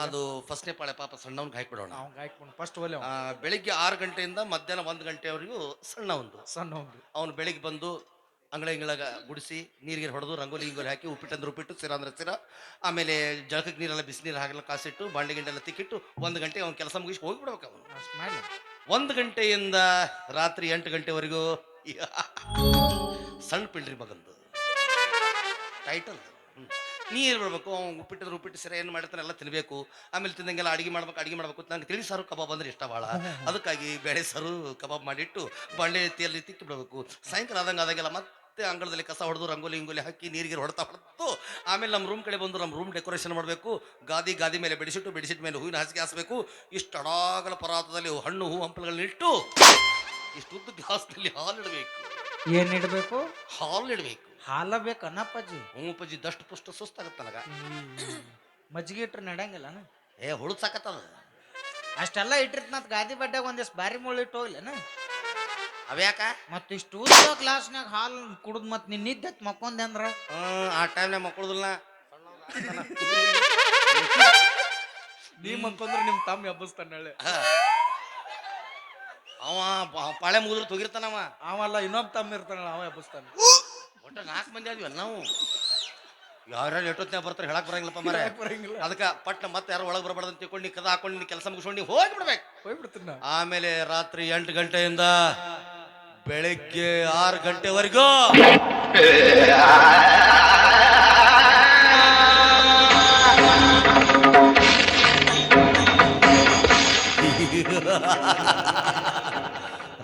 ಅದು ಫಸ್ಟ್ನೇ ಪಾಳೆ ಪಾಪ ಸಣ್ಣವನ್ಗೆ ಹಾಕ್ಬಿಡೋಣ ಅವ್ನ್ ಹಾಕ್ಕೊಂಡು ಫಸ್ಟ್ ಒಲೆ ಆ, ಬೆಳಿಗ್ಗೆ ಆರು ಗಂಟೆಯಿಂದ ಮಧ್ಯಾಹ್ನ ಒಂದು ಗಂಟೆವರೆಗೂ ಸಣ್ಣ ಒಂದು ಸಣ್ಣ ಒಂದು ಅವನು ಬೆಳಿಗ್ಗೆ ಬಂದು ಅಂಗಳ ಇಂಗಳ ಗುಡಿಸಿ ನೀರಿಗೆ ಹೊಡೆದು ರಂಗೋಲಿ ಇಂಗೋಲಿ ಹಾಕಿ ಉಪ್ಪಿಟ್ಟು ಅಂದ್ರೆ ಉಪ್ಪಿಟ್ಟು ಸಿರ ಅಂದ್ರೆ ಸಿರ. ಆಮೇಲೆ ಜಳಕಕ್ಕೆ ನೀರೆಲ್ಲ ಬಿಸಿನೀರು ಹಾಗೆಲ್ಲ ಕಾಸಿಟ್ಟು ಬಾಂಡೆ ಗಿಂಡೆಲ್ಲ ತಿಕ್ಕಿಟ್ಟು ಒಂದು ಗಂಟೆ ಅವ್ನು ಕೆಲಸ ಮುಗಿಸಿ ಹೋಗಿಬಿಡ್ಬೇಕು ಅವನು. ಅಷ್ಟು ಮಾಡಿ ಒಂದು ಗಂಟೆಯಿಂದ ರಾತ್ರಿ ಎಂಟು ಗಂಟೆವರೆಗೂ ಸಣ್ಣ ಪಿಂಡ್ರಿ ಮಗಂದು. ಟೈಟಲ್ ನೀರು ಬಿಡಬೇಕು ಅವ್ನು ಉಪ್ಪಿಟ್ಟಿದ್ರೆ ಉಪ್ಪಿಟ್ಟು ಸರಿ ಏನು ಮಾಡ್ತಾರೆ ಎಲ್ಲ ತಿನ್ನಬೇಕು ಆಮೇಲೆ ತಿಂದಂಗೆಲ್ಲ ಅಡಿಗೆ ಮಾಡ್ಬೇಕು ಅಡಿಗೆ ಮಾಡ್ಬೇಕು ನಂಗೆ ತಿಳಿ ಸಾರು ಕಬಾಬ್ ಅಂದ್ರೆ ಇಷ್ಟ ಭಾಳ ಅದಕ್ಕಾಗಿ ಬೇಳೆ ಸಾರು ಕಬಾಬ್ ಮಾಡಿಟ್ಟು ಬಾಳೆ ತಿಯಲ್ಲಿ ತಿಕ್ಕಿ ಬಿಡಬೇಕು. ಸಾಯಂಕಾಲ ಆದಂಗೆ ಆದಾಗೆಲ್ಲ ಮತ್ತೆ ಅಂಗಳದಲ್ಲಿ ಕಸ ಹೊಡೆದು ರಂಗೋಲಿ ಇಂಗೋಲಿ ಹಾಕಿ ನೀರಿಗೆ ಹೊಡ್ತಾ ಹೊಡೆದು ಆಮೇಲೆ ನಮ್ಮ ರೂಮ್ ಕಡೆ ಬಂದು ನಮ್ಮ ರೂಮ್ ಡೆಕೋರೇಷನ್ ಮಾಡಬೇಕು. ಗಾದಿ ಗಾದಿ ಮೇಲೆ ಬೆಡಿಸಿಟ್ಟು ಬೆಡಿಸಿಟ್ ಮೇಲೆ ಹೂವಿನ ಹಾಸಿಗೆ ಹಾಸಬೇಕು. ಇಷ್ಟು ಅಡಾಗಲ ಪರಾತದಲ್ಲಿ ಹಣ್ಣು ಹೂ ಹಂಪಲುಗಳನ್ನಿಟ್ಟು ಇಷ್ಟು ಉದ್ದ ಗ್ಲಾಸ್ನಲ್ಲಿ ಹಾಲು ಇಡಬೇಕು ಏನು ಇಡಬೇಕು? ಹಾಲು ಇಡಬೇಕು ಹಾಲ ಬೇಕನ್ನಪ್ಪಾಜಿ ಹೂಪಜ್ಜಿ ದಷ್ಟು ಪುಷ್ಟ ಸುಸ್ತಾಗತ್ತೆ ನನಗ ಮಜ್ಜಿಗೆ ಇಟ್ರೆ ನಡಂಗಿಲ್ಲನ ಏ ಹುಳು ಸಾಕತ್ತದ ಅಷ್ಟೆಲ್ಲ ಇಟ್ಟಿರ್ತ ಗಾದಿ ಬಡ್ಡಾಗ ಒಂದಿಷ್ಟು ಬಾರಿ ಮುಳ್ಳು ಇಟ್ಟು ಹೋಗ್ಲೇನ ಅವ್ಯಾಕ? ಮತ್ತೆ ಇಷ್ಟು ಉದ್ದ ಗ್ಲಾಸ್ನಾಗ ಹಾಲು ಕುಡಿದ್ ಮತ್ ನಿನ್ ಇದ್ದತ್ ಮಕ್ಕೊಂದೆ ಅಂದ್ರ. ಆ ಟೈಮ್ನಾಗ ಮಕ್ಕಳದಿಲ್ಲ ನೀ ಮಕ್ಕೊಂದ್ರೆ ನಿಮ್ಮ ತಮ್ಮ ಹಬ್ಬಸ್ತಾನ ಹೇಳಿ. ಅವ ಬ- ಪಾಳೆ ಮುಗಿದ್ರೆ ತೊಗಿರ್ತಾನವ ಅವಲ್ಲ ಇನ್ನೊಬ್ಬ ತಮ್ಮ ಇರ್ತಾನ ಅವ ಹಬ್ಬಸ್ತಾನ ಒಟ್ಟ ನಾಲ್ಕು ಮಂದಿ ಆದ್ವಿ ನಾವು ಯಾರ್ಯಾರು ಎಷ್ಟೊತ್ತಿನಾಗ ಬರ್ತಾರೆ ಹೇಳಕ್ ಬರಂಗಿಲ್ಲಪ್ಪ ಮರ ಬರಂಗಿಲ್ಲ ಅದಕ್ಕೆ ಪಟ್ನ ಮತ್ತೆ ಯಾರು ಒಳಗೆ ಬರಬಾರ್ದು ಅಂತ ತಿಳ್ಕೊಂಡು ನೀ ಕದ ಹಾಕೊಂಡು ನೀ ಕೆಲಸ ಮುಗಿಸ್ಕೊಂಡು ನೀ ಹೋಗ್ಬಿಡ್ಬೇಕು ಹೋಗ್ಬಿಡ್ತೀನಿ ಆಮೇಲೆ ರಾತ್ರಿ ಎಂಟು ಗಂಟೆಯಿಂದ ಬೆಳಿಗ್ಗೆ ಆರು ಗಂಟೆವರೆಗೂ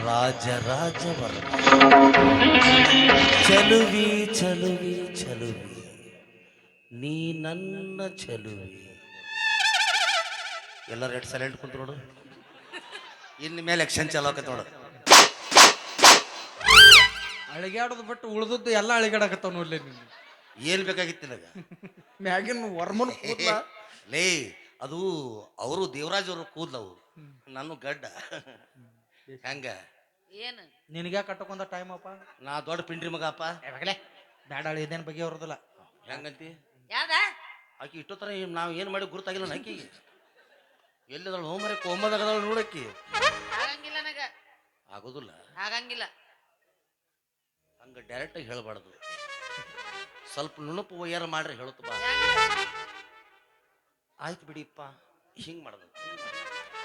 ರಾಜ ರಾಜ ಚಲುವಿ ಚಲುವಿ ಚಲುವಿ ನೀ ನನ್ನ ಚಲುವಿ. ಎಲ್ಲರೂ ಎಟ್ ಸೈಲೆಂಟ್ ಕುಂತು ನೋಡು. ಇನ್ನು ಮೇಲೆ ಎಕ್ಷನ್ ಚಲೋಕತ್ ನೋಡು. ಅಳಿಗಾಡೋದು ಬಿಟ್ಟು ಉಳಿದದ್ದು ಎಲ್ಲ ಅಳಿಗಾಡಕತ್ತಾವ ನೋಡ್ಲಿ ನೀನು. ಏನ್ ಬೇಕಾಗಿತ್ತು ನಿನಗ? ಮ್ಯಾಗಿನ ವರ್ಮನ್ ಕೂದ್ಲ. ಲೇ ಅದು ಅವರು ದೇವರಾಜ್ ಅವರು ಕೂದ್ಲವು ನಾನು ಗಡ್ಡ. ಹೆಂಗ? ಏನು? ನಿನಗೆ ಕಟ್ಟಕೊಂಡ ಟೈಮ್ ಅಪ್ಪ? ನಾ ದೊಡ್ಡ ಪಿಂಡ್ರಿ ಮಗಪ್ಪ ಯಾವಾಗಲೇ ಬ್ಯಾಡ ಅಳಿ ಇದೇನು ಬಗ್ಗೆ ಅವ್ರದಲ್ಲ. ಹೆಂಗಂತಿ? ಯಾವ್ದ? ಆಕಿ ಇಷ್ಟೊತ್ತರ ನಾವು ಏನು ಮಾಡಿ ಗುರುತಾಗಿಲ್ಲ ಆಕಿಗೆ. ಎಲ್ಲಿದಳು ಹೋಮರೆ ಕೋಮದಾಗದಳು ನೋಡಕ್ಕಿ ಆಗಂಗಿಲ್ಲ ನನಗ ಆಗೋದಿಲ್ಲ. ಆಗಂಗಿಲ್ಲ ಹಂಗ ಡೈರೆಕ್ಟಾಗಿ ಹೇಳಬಾರ್ದು. ಸ್ವಲ್ಪ ನುಣುಪು ವಯ್ಯಾರ ಮಾಡ್ರಿ ಹೇಳುತ್ತ ಬಾ. ಆಯ್ತು ಬಿಡಿಪ್ಪ ಹಿಂಗ್ ಮಾಡ್ದ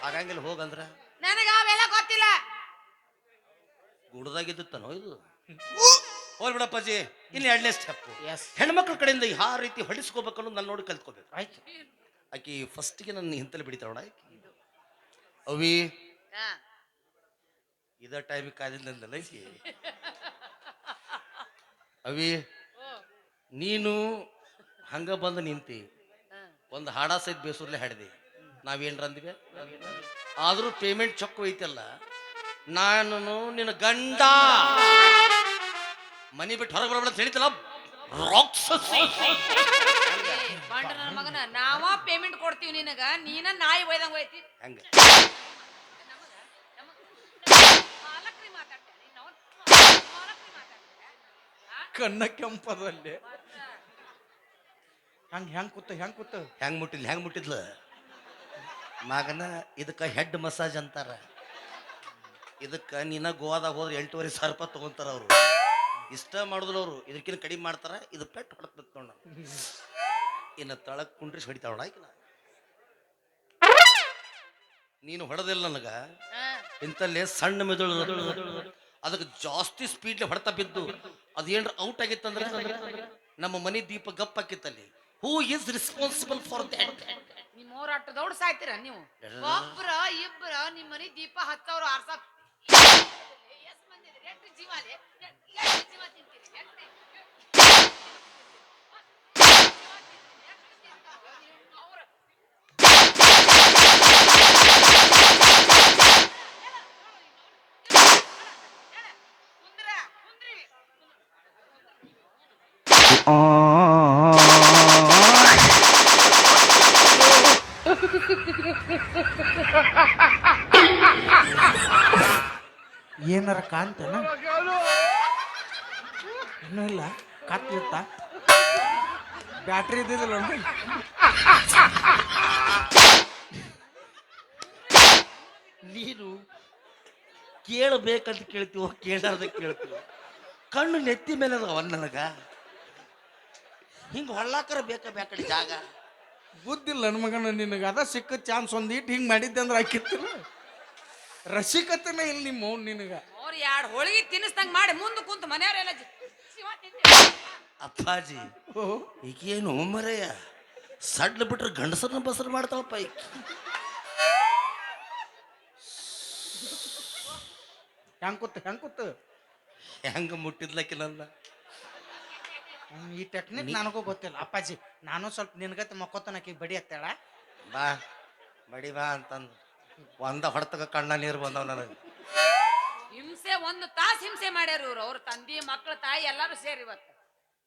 ಆಗಂಗಿಲ್ಲ ಹೋಗಂದ್ರ? ನನಗ ಅವೆಲ್ಲ ಗೊತ್ತಿಲ್ಲ. ಗುಡ್ದಾಗಿದ್ದಾನೋ ಇದು? ಹೋಲ್ ಬಿಡಪ್ಪಾಜಿ ಇನ್ನು ಎರಡನೇ ಸ್ಟೆಪ್ ಎಸ್ ಹೆಣ್ಮಕ್ಳ ಕಡೆಯಿಂದ ಯಾವ ರೀತಿ ಹೊಡಿಸ್ಕೋಬೇಕು ಅನ್ನೋದು ನಾನು ನೋಡಿ ಕಲ್ತ್ಕೋಬೇಕು ಆಯ್ತು. ಆಕಿ ಫಸ್ಟಿಗೆ ನನ್ನ ಹಿಂತಲ್ಲಿ ಬಿಡಿತಾವಣ ಆಕಿ. ಅವಿ. ಇದ ಟೈಮಿಗೆ ಕಾದಿಲ್ಲ ಆಕಿ. ಅವಿ ನೀನು ಹಂಗ ಬಂದು ನಿಂತಿ. ಒಂದು ಹಾಡ ಸಹಿತ ಬೇಸೂರ್ಲೆ ಹಾಡಿದೆ. ನಾವೇನ್ರ ಅಂದ್ವಿ? ಆದ್ರೂ ಪೇಮೆಂಟ್ ಚೊಕ್ಕ ಐತಲ್ಲ. ನಾನು ನಿನ್ನ ಗಂಡ. ಮನಿ ಬಿಟ್ಟು ಹೊರಗೆ ಬರಬೇಡ ಅಂತ ಹೇಳಿತಲ್ಲ ರಾಕ್ಷಸಿ. ಏ, ಮಗನ ನಾವ ಪೇಮೆಂಟ್ ಕೊಡ್ತೀವಿ ನಿನಗ ನೀನ ನಾಯಿ ಒಯ್ದಂಗ ಒಯ್ತಿ. ಹಂಗ? ಕಣ್ಣ ಕೆಂಪದಲ್ಲಿ. ಹಂಗ ಹೆಂಗ್ ಕೂತ ಹೆಂಗ್ ಕೂತ? ಹೆಂಗ್ ಮುಟ್ಟಿದ್ಲು ಹೆಂಗ್ ಮುಟ್ಟಿದ್ಲು? ಮಗನ ಇದಕ್ಕೆ ಹೆಡ್ ಮಸಾಜ್ ಅಂತಾರ. ಇದಕ್ಕೆ ನಿನ್ನ ಗೋವಾದಾಗ ಹೋದ್ರೆ ಎಂಟೂವರೆ ಸಾವಿರ ರೂಪಾಯಿ ತೊಗೊಂತಾರ ಅವರು. ಇಷ್ಟ ಮಾಡಿದ್ರು ಅವರು. ಇದಕ್ಕಿಂತ ಕಡಿಮೆ ಮಾಡ್ತಾರ. ಇದು ಪೆಟ್ಟು ಹೊಡ್ಬೇಕು ನೋಡ ಇನ್ನು ತಳಕ್ ಕುಂಡ್ರಿಸಿ ಹೊಡಿತಾವ ಆಯ್ಕಿನ ನೀನು ಹೊಡೆದಿಲ್ಲ ನನಗ. ಇಂಥಲ್ಲೇ ಇಂತಲ್ಲೇ ಸಣ್ಣ ಮೆದುಳು ಅದಕ್ಕೆ ಜಾಸ್ತಿ ಸ್ಪೀಡ್ಲಿ ಹೊಡೆತ ಬಿದ್ದು. ಅದೇನ್ರ ಔಟ್ ಆಗಿತ್ತಂದ್ರೆ? ನಮ್ಮ ಮನೆ ದೀಪ ಗಪ್ ಹಾಕಿತ್ತಲ್ಲಿ. Who is responsible for that ನಿಮ್ಮ ದೌಡ್ ಸಾಯ್ತೀರ ನೀವು? ಒಬ್ರ ಇಬ್ರ ನಿಮ್ಮ ಮನೆ ದೀಪ ಹತ್ತವ್ರ ಆರ್ಸಕ್ ಎಷ್ಟ್ ಏನಾರ ಕಾಂತನ? ಇನ್ನೂ ಇಲ್ಲ. ಕತ್ಲಿತ್ತ ಬ್ಯಾಟ್ರಿ ಇದ್ದಿದ್ದಿಲ್ಲ ನೀನು ಕೇಳಬೇಕಂತ ಕೇಳ್ತೀವ ಕೇಳದ ಕೇಳ್ತೀವ? ಕಣ್ಣು ನೆತ್ತಿ ಮೇಲೆ ಅದವ ನನಗ. ಹಿಂಗ ಹೊಳ್ಳಾಕರ ಬೇಕಾ ಬೇಕಡೆ ಜಾಗ? ಬುದ್ಧಿಲ್ಲ ನನ್ನ ಮಗನ ನಿನಗೆ ಅದ ಸಿಕ್ಕ ಚಾನ್ಸ್ ಒಂದಿಟ್ಟು ಹಿಂಗೆ ಮಾಡಿದ್ದೆ ಅಂದ್ರೆ ಹಾಕಿತ್ತು ರಸಿಕತನ ಇಲ್ಲಿ ನಿಮ್ಮ ಅವ್ನು ನಿನಗ. ಅವ್ರು ಎರಡು ಹೋಳಿಗೆ ತಿನ್ನಿಸ್ದಂಗ್ ಮಾಡಿ ಮುಂದೆ ಕುಂತು ಮನೆಯವರೆಲ್ಲ ಜಿ- ಶಿವ ತಿಂತೀವಿ. ಅಪ್ಪಾಜಿ ಓ. ಈಗೇನು ಮರೆಯ ಸಡ್ಲ ಬಿಟ್ರೆ ಗಂಡಸರನ್ನ ಬಸರು ಮಾಡ್ತಾವಪ್ಪ ಈಕಿ. ಹೆಂಗ್ ಕೂತ್ ಹೆಂಗ್ ಕೂತ್? ಹೆಂಗ ಮುಟ್ಟಿದ್ಲಕ್ಕಿಲ್ಲ ನನ್ನ? ಹ್ಮ್, ಈ ಟೆಕ್ನಿಕ್ ನನಗೂ ಗೊತ್ತಿಲ್ಲ. ಅಪ್ಪಾಜಿ ನಾನು ಸ್ವಲ್ಪ ನಿನಗತ್ತೆ ಮಕ್ಕೋತನಕ್ಕೆ ಬಡಿ ಅತ್ತೇಳ ಬಾ ಬಡಿ ಬಾ ಅಂತಂದು. ಒಂದ ಹೊಡೆತಕ ಕಣ್ಣ ನೀರು ಬಂದವ ನನಗೆ. ಹಿಂಸೆ ಒಂದು ತಾಸು ಹಿಂಸೆ ಮಾಡ್ಯಾರ ಇವ್ರು ಅವ್ರ ತಂದಿ ಮಕ್ಕಳ ತಾಯಿ ಎಲ್ಲಾರು ಸೇರಿ ಇವತ್ತು.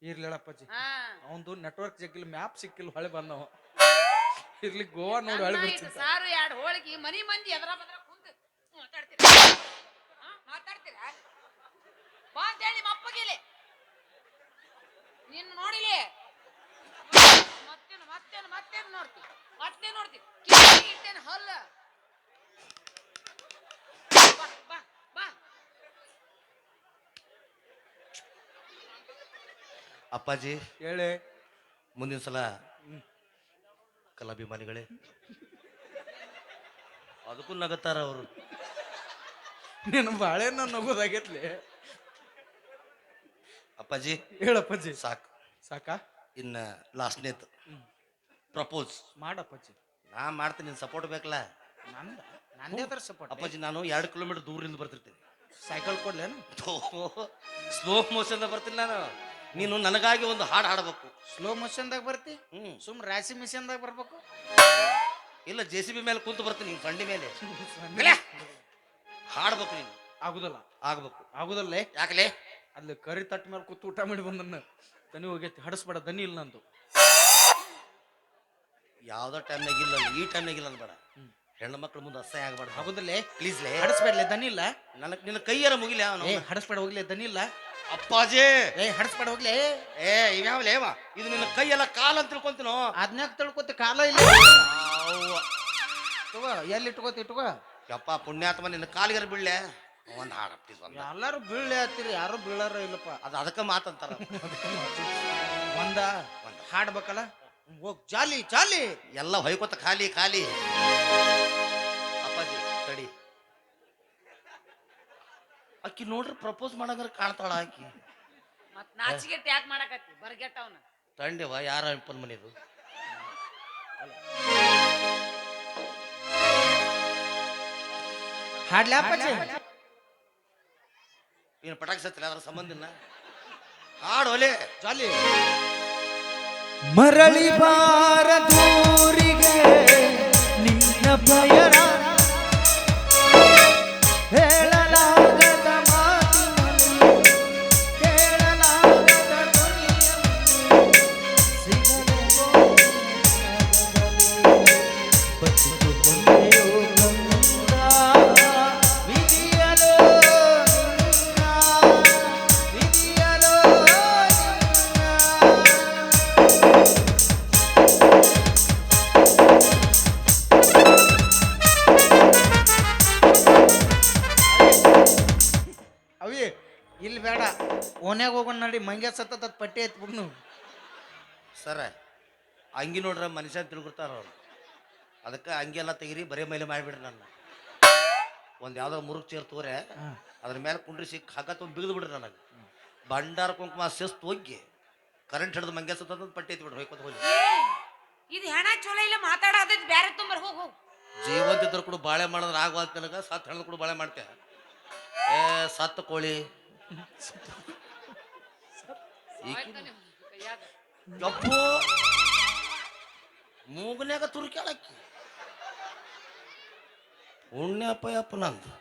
ಇರ್ಲಿಲ್ಲ ಅಪ್ಪಾಜಿ ಹಾ. ಅವಂದು ನೆಟ್ವರ್ಕ್ ಸಿಕ್ಕಿಲ್ಲ ಮ್ಯಾಪ್ ಸಿಕ್ಕಿಲ್ಲ ಹೊಳೆ ಬಂದವ. ಇರ್ಲಿ ಗೋವಾ ನೋಡಿ ಹೊಳೆ ಬರ್ತಿದ್ದ ಸಾರು ಎರಡು ಹೋಳಿಗೆ ಮನಿ ಮಂದಿ ಎದ್ರ ಬದ್ರ ಕುಂತು ಮಾತಾಡ್ತೀರಾ? ಹಾ? ಮಾತಾಡ್ತೀರಾ? ಬಾ ಅಂತ ಹೇಳಿ ನಿಮ್ಮ ಅಪ್ಪಗಿಲೆ ನೀನು ನೋಡಿಲಿ? ಮತ್ತೇನು ಮತ್ತೇನು ಮತ್ತೇನು ನೋಡ್ತಿ? ಮತ್ತೆ ನೋಡ್ತಿ? ಇಟ್ಟೇನು ಹಲ್ಲ. ಅಪ್ಪಾಜಿ ಹೇಳಿ. ಮುಂದಿನ ಸಲ ಕಲಾಭಿಮಾನಿಗಳೇ. ಅದಕ್ಕೂ ನಗತ್ತಾರ ಅವರು. ನಿನ್ನ ಬಾಳೆನ ನಗೋದಾಗೈತ್ಲಿ ಅಪ್ಪಾಜಿ ಹೇಳಪ್ಪಾಜಿ ಸಾಕು. ಸಾಕಾ? ಇನ್ನ ಲಾಸ್ಟ್ನೇತ್ ಪ್ರಪೋಸ್ ಮಾಡಪ್ಪಾಜಿ ನಾ ಮಾಡ್ತೀನಿ ನಿನ್ ಸಪೋರ್ಟ್ ಬೇಕಲ್ಲ. ನಂದ? ನಂದೇ ಅದ್ರ ಸಪೋರ್ಟ್ ಅಪ್ಪಾಜಿ ನಾನು ಎರಡು ಕಿಲೋಮೀಟರ್ ದೂರದಿಂದ ಬರ್ತಿರ್ತೀನಿ. ಸೈಕಲ್ ಕೊಡ್ಲೇನು ಸ್ಲೋ ಮೋಷನ್ ಬರ್ತೀನಿ ನಾನು. ನೀನು ನನಗಾಗಿ ಒಂದು ಹಾಡು ಹಾಡಬೇಕು. ಸ್ಲೋ ಮೋಷನ್ದಾಗ ಬರ್ತಿ? ಹ್ಮ್. ಸುಮ್ ರಾಶಿ ಮಿಷನ್ದಾಗ ಬರ್ಬೇಕು? ಇಲ್ಲ ಜೆ ಸಿ ಬಿ ಮೇಲೆ ಕುಂತು ಬರ್ತೀನಿ ನಿಮ್ ಬಂಡಿ ಮೇಲೆ. ಹಾಡ್ಬೇಕು ನೀನು. ಆಗುದಲ್ಲ? ಆಗ್ಬೇಕು. ಆಗುದಲ್ಲೇ? ಯಾಕಲೇ? ಅಲ್ಲಿ ಕರಿ ತಟ್ಟ ಮೇಲೆ ಕೂತು ಊಟ ಮಾಡಿ ಬಂದನ್ನ ದನಿ ಹೋಗೈತಿ. ಹಡಸ್ಬೇಡ ದನಿ ಇಲ್ಲ ನಂದು. ಯಾವ್ದೋ ಟೈಮ್ ಆಗಿಲ್ಲ ಈ ಟೈಮ್ ಆಗಿಲ್ಲ ಅನ್ಬೇಡ. ಹೆಣ್ಣು ಮಕ್ಕಳು ಮುಂದೆ ಅಸಹ್ಯ ಆಗಬಾರ್ದು. ಪ್ಲೀಸ್ ಲೇ. ಹಡಸ್ಬೇಡ್ಲೆ ದನಿ ಇಲ್ಲ ನನಗೆ ನಿನ್ನ ಕೈಯಾರ ಮುಗಿಲ ಅವನು. ಏ ಹಡಸ್ಬೇಡ ಹೋಗ್ಲಿ ದನಿ ಇಲ್ಲ ಅಪ್ಪಾಜಿ! ಏ ಹಡಸ್ಬೇಡ ಹೋಗ್ಲಿ? ಏ ಇವ್ಯಾವ ಲೇವಾ ಇದು ನಿನ್ನ ಕೈಯೆಲ್ಲ ಕಾಲ್ ಅಂತ ತಿಳ್ಕೊಂತೀನೋ? ಅದ್ನಾಕ್ ತಿಳ್ಕೊತಿ? ಕಾಲ ಇಲ್ಲ. ತಗೋ ಎಲ್ಲಿ ಇಟ್ಕೋತಿ ಇಟ್ಕೋ? ಯಪ್ಪ ಪುಣ್ಯಾತ್ಮ ನಿನ್ನ ಕಾಲಿಗಾರ ಬೀಳ್ಳೆ ಒಂದು ಹಾಡು ಪ್ಲೀಸ್ ಒಂದು ಎಲ್ಲಾರು ಬೀಳ್ಳೆ ಹತ್ತಿರಿ ಯಾರು ಬೀಳಾರ ಇಲ್ಲಪ್ಪ. ಅದು ಅದಕ್ಕೆ ಮಾತಂತಾರ. ಒಂದ. ಹಾಡ್ಬೇಕಲ್ಲ? ಹೋಗ್ ಜಾಲಿ ಜಾಲಿ. ಎಲ್ಲ ಹೊಯ್ಕೊತ ಖಾಲಿ ಖಾಲಿ. ಅಪ್ಪಾಜಿ ತಡಿ. ಅಕ್ಕಿ ನೋಡ್ರಿ ಪ್ರಪೋಸ್ ಮಾಡಂಗಾರ ಕಾಣ್ತಾಳ ಆಕಿ. ಮತ್ ನಾಚಿಗೆ ಯಾಕೆ ಮಾಡಕತ್ತಿ ಬರ್ಗೆಟ್ ಅವನ. ತಂಡೆವ ಯಾರ ಅಪ್ಪನ ಮನೆದು? ಹಾಡ್ಲಾ ಅಪ್ಪಾಜಿ? ಏನು ಪಟಾಕಿ ಸತ್ತಿಲ್ಲ ಅದ್ರ ಸಂಬಂಧ ಇಲ್ಲ ಹಾಡು ಒಲೆ ಜಾಲಿ. ಮರಳಿ ಬಾರದೂರಿಗೆ ನಿನ್ನ ಪಯಣ ಇಲ್ಲಿ ಬೇಡ. ಓನ್ಯಾಗ ಹೋಗೋಣ ನಡಿ. ಮಂಗ್ಯ ಸತ್ತದ ಪಟ್ಟಿ ಎತ್ಬಿಡ್ನು ಸರ ಅಂಗಿ ನೋಡ್ರ ಮನುಷ್ಯ ತಿಳ್ಕೊಡ್ತಾರ ಅವ್ರು. ಅದಕ್ಕೆ ಅಂಗಿ ಎಲ್ಲ ತೆಗಿರಿ ಬರೀ ಮೇಲೆ ಮಾಡಿಬಿಡ್ರಿ ನನ್ನ. ಒಂದು ಯಾವ್ದೋ ಮುರುಗ್ ಚೇರ್ ತೋರೆ ಅದ್ರ ಮೇಲೆ ಕುಂಡ್ರಿಸಿ ಹಗ್ಗ ತೊಗೊಂಡು ಬಿಗಿದು ಬಿಡ್ರಿ ನನಗೆ. ಬಂಡಾರ ಕುಂಕುಮ ಶಿಸ್ತು ಹೋಗಿ ಕರೆಂಟ್ ಹಿಡಿದು ಮಂಗ್ಯ ಸತ್ತದ ಪಟ್ಟಿ ಐತಿ ಬಿಡ್ರಿ ಹೋಯ್ಕೊತ ಹೋಗಿ ಇದು ಹೆಣ ಚಲೋ ಇಲ್ಲ ಮಾತಾಡೋದು ಬೇರೆ ತುಂಬರ್ ಹೋಗ್ ಹೋಗ್. ಜೀವಂತ ಇದ್ರು ಕೂಡ ಬಾಳೆ ಮಾಡಿದ್ರೆ ಆಗುವಂತ ನನಗೆ ಸತ್ತು ಹೆಣ್ಣು ಕೂಡ ಬಾಳೆ ಮಾಡ್ತೆ. ಏ ಸತ್ತು ಕೋಳಿ. ಯಪ್ಪೋ ಮೂಗನ್ಯಾಗ ತುರ್ಕ್ಯಾಳಕ್ಕಿ. ಯಪ್ಪ ನಂದು.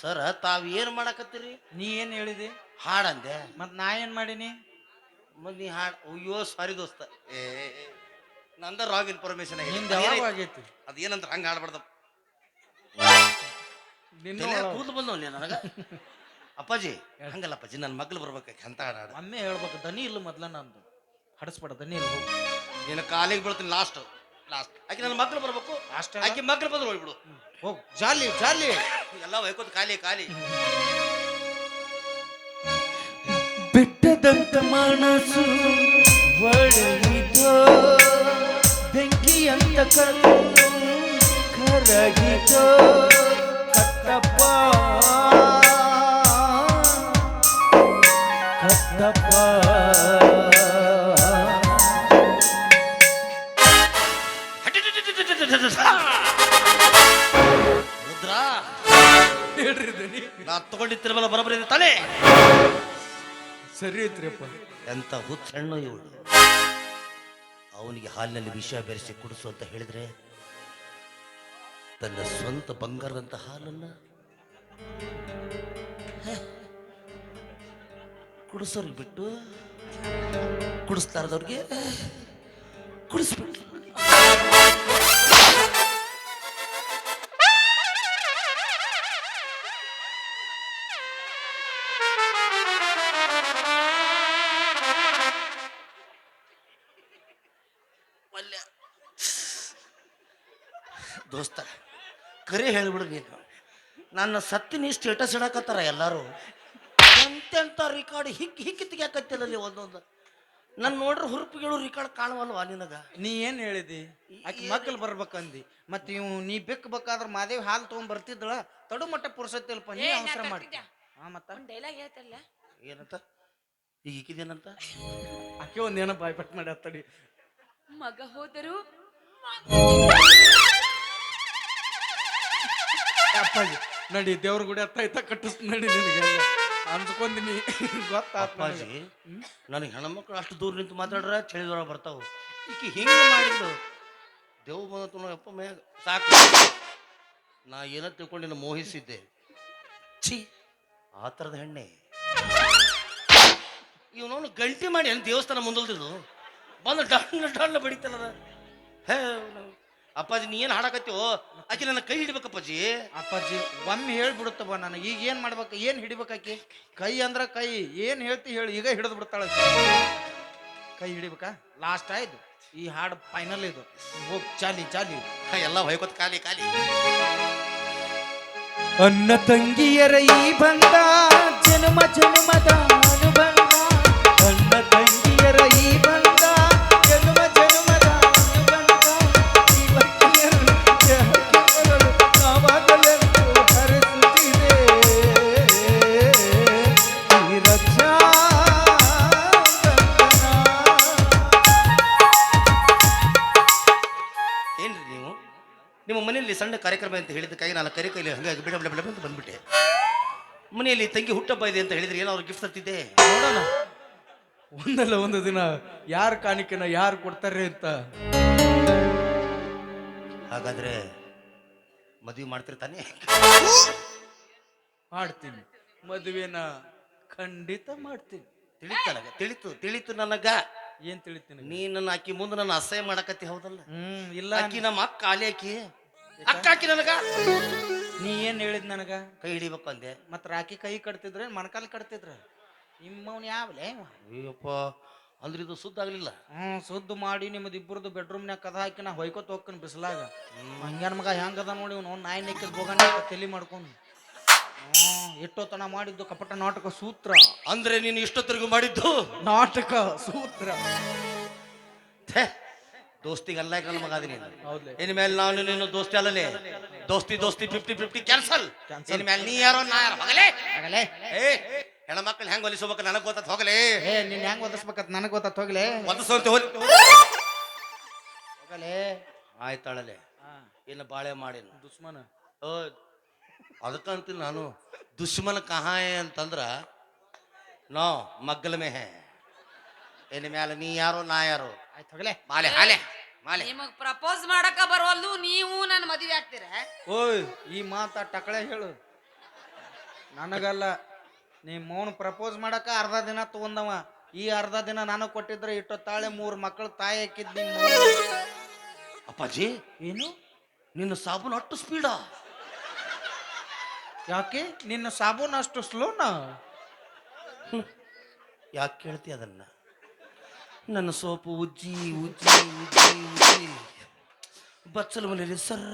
ಸರ ತಾವ್ ಏನ್ ಮಾಡಕತ್ತೀರಿ? ನೀ ಏನ್ ಹೇಳಿದಿ? ಹಾಡಂದೆ. ಮತ್ ನಾ ಏನ್ ಮಾಡೀನಿ? ಮತ್ ನೀ ಹಾಡ್ ಅಯ್ಯೋ ಸಾರಿ ದೋಸ್ತ. ಏ ನಂದ ರಾಗ್ ಇನ್ಫಾರ್ಮೇಶನ್ ಆಗೈತಿ? ಅದೇನಂತ ಹಂಗ ಹಾಡ್ಬಾರ್ದಪ್ಪ ನಿನ್ನ ಕೂತ್ ಬಂದವ್ ನನಗ? ಅಪ್ಪಾಜಿ ಹಂಗಲ್ಲ ಅಪ್ಪಾಜಿ ನನ್ನ ಮಗ್ಳು ಬರ್ಬೇಕು ಅಂತ ಅಮ್ಮೆ ಒಮ್ಮೆ ಹೇಳ್ಬೇಕು ದನಿ ಇಲ್ಲ ಮೊದ್ಲ ನಂದು. ಹಡಸ್ಬೇಡ ದನಿ ಇಲ್ಲ ನೀನು ನಿನ್ನ ಕಾಲಿಗೆ ಬೀಳ್ತೀನಿ ಲಾಸ್ಟ್ ಲಾಸ್ಟ್ ಆಕೆ ನನ್ನ ಮಗ್ಳು ಬರ್ಬೇಕು. ಲಾಸ್ಟ್ ಆಕೆ ಮಗ್ಳು ಬಂದ್ರೆ ಹೋಗ್ಬಿಡು. ಹೋಗ್. ಜಾಲಿ ಜಾಲಿ. ಎಲ್ಲ ಹೊಯ್ಕೋತ ಖಾಲಿ ಖಾಲಿ. ಬಿಟ್ಟದಂತ ಮನಸ್ಸು ಒಡೆಯಿತೋ ಬೆಂಕಿಯಂತ ಕಣ್ಣು ಕರಗಿತೋ ಕಟ್ಟಪ್ಪ ಹೇಳ್ರಿ ನಾನು ತಗೊಂಡಿತ್ತಿರಬಲ್ಲ ಬರೋಬ್ಬರಿ ಇದೆ ತಾನೇ ಸರಿ ಐತ್ರಿಪ್ಪ. ಎಂತ ಹುಚ್ಚಣ್ಣು ಇವಳು. ಅವನಿಗೆ ಹಾಲಿನಲ್ಲಿ ವಿಷ ಬೆರೆಸಿ ಕುಡಿಸು ಅಂತ ಹೇಳಿದ್ರೆ ತನ್ನ ಸ್ವಂತ ಬಂಗಾರದಂತ ಹಾಲನ್ನ ಕುಡಿಸೋರ್ಗೆ ಬಿಟ್ಟು ಕುಡಿಸ್ತಾರದವ್ರಿಗೆ ಕುಡಿಸ್ಬಿಟ್ಟು ದೋಸ್ತ ಕರೆ ಹೇಳಿಬಿಡು ನೀನು. ನನ್ನ ಸತ್ತಿನ ಸ್ಟೇಟಸ್ ಇಡಕತ್ತಾರ ಎಲ್ಲರೂ. ಎಂತೆಂಥ ರಿಕಾರ್ಡ್ ಹಿಕ್ಕಿ ಹಿಕ್ಕಿ ತೆಗಿಯಾಕತ್ತಿಲ್ಲ ಒಂದೊಂದು. ನನ್ನ ನೋಡ್ರೆ ಹುರುಪಿಗಳು ರಿಕಾರ್ಡ್ ಕಾಣವಲ್ವಾ ನಿನಗ? ನೀ ಏನು ಹೇಳಿದಿ? ಆಕೆ ಮಕ್ಕಳು ಬರ್ಬೇಕಂದಿ. ಮತ್ತೆ ಇವ್ ನೀ ಬೆಕ್ಕಬೇಕಾದ್ರ ಮಾದೇವ್ ಹಾಲು ತಗೊಂಡ್ ಬರ್ತಿದ್ದಳ ತಡು ಮಟ್ಟ ಪುರ್ಸತ್ತಿಲ್ಪ ನೀ ಅವಸರ ಮಾಡಿ. ಹಾ ಮತ್ತ? ಡೈಲಾಗ್ ಹೇಳ್ತಲ್ಲ ಏನಂತ? ಈಗ ಇಕ್ಕಿದೇನಂತ ಆಕೆ ಒಂದೇನೋ ಬಾಯ್ಪಟ್ ಮಾಡಿ ಅತ್ತಡಿ ಮಗ ಹೋದರು ಅಪ್ಪಾಜಿ ನಡಿ ದೇವ್ರ ಗುಡಿ ಹತ್ತ ಐತ ಕಟ್ಟಿಸ್ ನಡಿ ನಿನಗೆ ಅನ್ಸ್ಕೊಂದಿನಿ ಗೊತ್ತಾತ್ ಅಪ್ಪಾಜಿ ನನಗೆ. ಹೆಣ್ಮಕ್ಳು ಅಷ್ಟು ದೂರ ನಿಂತು ಮಾತಾಡ್ರ ಚಳಿ ಜ್ವರ ಬರ್ತಾವು. ಈಕಿ ಹಿಂಗೆ ಮಾಡಿದ್ದು? ದೇವ್ ಬಂದತು ಅಪ್ಪ ಮ್ಯಾಗ ಸಾಕು. ನಾ ಏನ ತಿಳ್ಕೊಂಡಿನ ಮೋಹಿಸಿದ್ದೆ? ಛಿ ಆ ಥರದ ಹೆಣ್ಣೆ. ಇವನವನು ಗಂಟೆ ಮಾಡಿ ಏನು ದೇವಸ್ಥಾನ ಮುಂದಲ್ದಿದ್ದು? ಬಂದು ಡಣ್ಣ ಡಣ್ಣ ಬಡಿತಲ್ಲ ಹೇ. ಅಪ್ಪಾಜಿ ನೀ ಏನ್ ಹಾಡಕತ್ತೀವೋ ಆಕಿ ನನ್ನ ಕೈ ಹಿಡಿಬೇಕಪ್ಪಾಜಿ ಅಪ್ಪಾಜಿ. ಒಮ್ಮೆ ಹೇಳ್ಬಿಡುತ್ತವ ನನಗೆ. ಈಗ ಏನ್ ಮಾಡ್ಬೇಕು? ಏನ್ ಹಿಡಿಬೇಕಾಕಿ ಕೈ ಅಂದ್ರ ಕೈ. ಏನ್ ಹೇಳ್ತಿ ಹೇಳಿ. ಈಗ ಹಿಡಿದು ಬಿಡ್ತಾಳ ಕೈ ಹಿಡಿಬೇಕಾ? ಲಾಸ್ಟ್ ಆಯ್ತು ಈ ಹಾಡು ಫೈನಲ್ ಇದು. ಹೋಗ್ ಚಾಲಿ ಚಾಲಿ. ಎಲ್ಲ ಹೊಯ್ಕೊತ್ ಕಾಲಿ ಕಾಲಿ ಅನ್ನ ತಂಗಿಯರ ಈ ಬಂದ ಜನ್ಮ ಜನ್ಮದ ಅನುಬಂಧ ಸಣ್ಣ ಕಾರ್ಯಕ್ರಮ ಅಂತ ಹೇಳಿದ್ದಕ್ಕಾಗಿ ನಾನು ಕರೆ ಕೈಲಿ ಹಂಗಾಗಿ ಬಿಡ ಬಿಡ ಅಂತ ಬಂದ್ಬಿಟ್ಟೆ. ಮನೆಯಲ್ಲಿ ತಂಗಿ ಹುಟ್ಟಬ್ಬ ಇದೆ ಅಂತ ಹೇಳಿದ್ರೆ ಏನೋ ಅವ್ರು ಗಿಫ್ಟ್ ತರ್ತಿದ್ದೆ? ನೋಡೋಣ. ಒಂದಲ್ಲ ಒಂದು ದಿನ ಯಾರ ಕಾಣಿಕೆನ ಯಾರು ಕೊಡ್ತಾರೆ ಅಂತ. ಹಾಗಾದ್ರೆ ಮದುವೆ ಮಾಡ್ತಿರ್ತಾನೆ ಮಾಡ್ತೀನಿ. ಮದುವೆನ ಖಂಡಿತ ಮಾಡ್ತೀನಿ. ತಿಳಿತು ನನಗ ತಿಳಿತು ತಿಳಿತು ನನಗ. ಏನ್ ತಿಳಿತೀನಿ ನೀ ನನ್ನ ಅಕ್ಕಿ ಮುಂದೆ ನನ್ನ ಅಸಹ್ಯ ಮಾಡಕತ್ತಿ ಹೌದಲ್ಲ? ಹ್ಮ್ ಇಲ್ಲ ಅಕ್ಕಿ ನಮ್ಮ ಅಕ್ಕ ಖಾಲಿ ಅಕ್ಕಿ. ಅಕ್ಕ ಅಕ್ಕಿ ನನಗ? ನೀ ಏನ್ ಹೇಳಿದ್ ನನಗ? ಕೈ ಹಿಡಿಬೇಕು ಅಂದೆ. ಮತ್ ರಾಕಿ ಕೈ ಕಟ್ತಿದ್ರೆ ಮಣಕಾಲ್ ಕಟ್ತಿದ್ರ? ನಿಮ್ಮವ್ನ ಯಾವಲೇ? ಅಯ್ಯಪ್ಪ ಅಂದ್ರೆ ಇದು ಸುದ್ದ ಆಗ್ಲಿಲ್ಲ. ಹ್ಮ್ ಸುದ್ದು ಮಾಡಿ ನಿಮ್ಮದು ಇಬ್ಬರದು ಬೆಡ್ರೂಮ್ನ್ಯಾಗ ಕದ ಹಾಕಿ ನಾ ಹೊಯ್ಕೋತ ಹೋಗ್ತೀನಿ ಬಿಸಿಲಾಗ. ಹಂಗ್ಯಾನ ಮಗ ಹೆಂಗದ ನೋಡಿ ಇವ್ನು. ನಾಯಿ ನೆಕ್ಕಿದ ಹೋಗಣ ತಲೆ ಮಾಡ್ಕೊಂಡು. ಹ್ಮ್ ಎಷ್ಟೋತನ ಮಾಡಿದ್ದು ಕಪಟ ನಾಟಕ ಸೂತ್ರ. ಅಂದ್ರೆ ನೀನು ಇಷ್ಟೊತ್ತರೆಗೂ ಮಾಡಿದ್ದು? ನಾಟಕ ಸೂತ್ರ. ಛೇ, ದೋಸ್ತಿಗೆ ಅಲ್ಲ ನನ್ನ ಮಗ ಅದೀನಿ ಹೌದ್ಲೆ. ಇನ್ ಮೇಲೆ ನಾನು ನೀನು ದೋಸ್ತಿ ಅಲ್ಲಲೇ. ದೋಸ್ತಿ ದೋಸ್ತಿ ಫಿಫ್ಟಿ ಫಿಫ್ಟಿ ಕ್ಯಾನ್ಸಲ್ Cancel. ಇನ್ ಮೇಲೆ ನೀ ಯಾರೋ ನಾ ಯಾರೋ. ಹೋಗಲೇ. ಆಗಲೇ ಏ ಹೆಣ್ಮಕ್ಳು ಹೆಂಗ್ ಹೊಲಿಸ್ಬೇಕು ನನಗ್ ಗೊತ್ತಾತ್ ಹೋಗಲೇ. ಏ ನೀನ್ ಹೆಂಗ್ ಓದಿಸ್ಬೇಕತ್ ನನಗ್ ಗೊತ್ತಾತ್ ಹೋಗ್ಲೆ. ಒದಸಂತ ಹೋಗಲೇ. ಆಯ್ತಾಳಲೆ ಇನ್ನು ಬಾಳೆ ಮಾಡಿ ದುಶ್ಮನ. ಓ ಅದಕ್ಕಂತೀನಿ ನಾನು ದುಶ್ಮನ ಕಹಾಯ ಅಂತಂದ್ರ ನೋ ಮಗ್ಗಲ ಮೇ ಹೇ. ಇನ್ ಮ್ಯಾಲ ನೀ ಯಾರೋ ನಾ ಯಾರೋ. ಆಯ್ತು ಹೋಗಲೇ. ಬಾಳೆ ಹಾಲೆ. ಮಾಲೆ. ನಿಮಗ್ ಪ್ರಪೋಸ್ ಮಾಡಕ ಬರೋಲ್ದು ನೀವು ನನ್ನ ಮದುವೆ ಆಗ್ತೀರ? ಓಯ್ ಈ ಮಾತ ಟಕಳೆ ಹೇಳು. ನನಗಲ್ಲ ನೀ ಮೌನ್ ಪ್ರಪೋಸ್ ಮಾಡಕ ಅರ್ಧ ದಿನ ತಗೊಂಡವ. ಈ ಅರ್ಧ ದಿನ ನಾನು ಕೊಟ್ಟಿದ್ರೆ ಇಟ್ಟೊತ್ತಾಳೆ ಮೂರ್ ಮಕ್ಕಳು ತಾಯಿ ಹಾಕಿದ್ ನಿಮ್ಮ ಅಪ್ಪಾಜಿ ಏನು? ನಿನ್ನ ಸಾಬೂನು ಅಷ್ಟು ಸ್ಪೀಡ ಯಾಕೆ? ನಿನ್ನ ಸಾಬೂನ್ ಅಷ್ಟು ಸ್ಲೋನಾ ಯಾಕೆ ಕೇಳ್ತಿ ಅದನ್ನ? ನನ್ನ ಸೋಪು ಉಜ್ಜಿ ಉಜ್ಜಿ ಉಜ್ಜಿ ಉಜ್ಜಿ. ಬಚ್ಚಲ ಮನೆಯಲ್ಲಿ ಸರ್